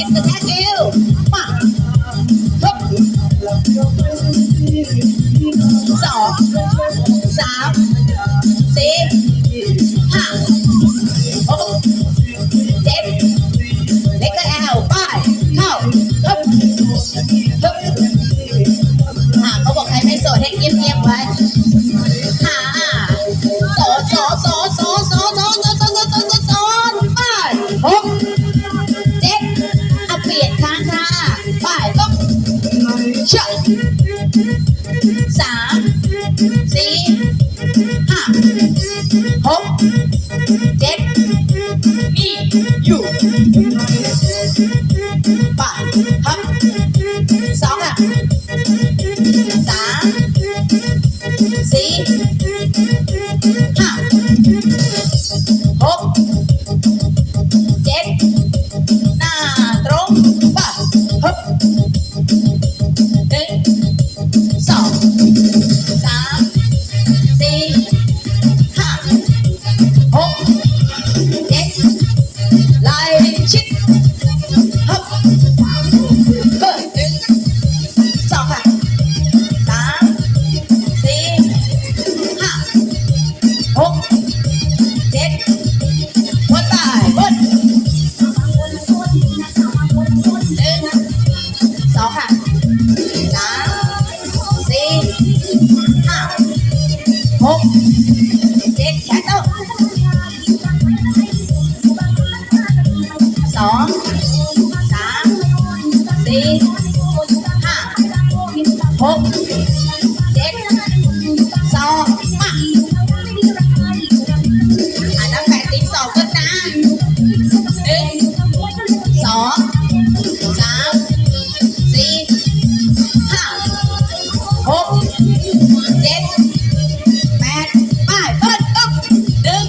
ฮิตกระแทกเอวมาฮึบสองสามสี่ห้าหกเจ็ดเล็กกระแอลไปเข้าฮึบฮึบอ่าเขาบอกใครไม่โสดให้เงียบๆไว้ เชื่สามสี่ห้าหกเจ็ด ห้าหกเจ็ดสองมาอ่านับแปดสิบสองก็นะหนึ่งสองสามสี่ห้าหกเจ็ดแปดไปเบิ้ลตึ๊บหนึ่ง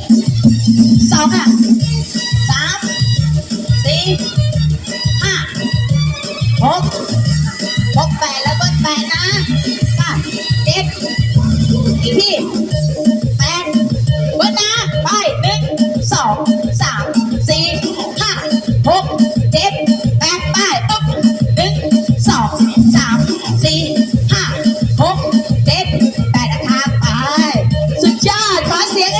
สองค่ะสามสี่ หกแปดแล้วก็แปดนะป้าเจ็ดอีกแปดเบิ้ลนะไปหนึ่งสองสามสี่ห้าหกเจ็ดแปดไปตบหนึ่งสองสามสี่ห้าหกเจ็ดแปดนะคะไปสุดยอดขอเสียง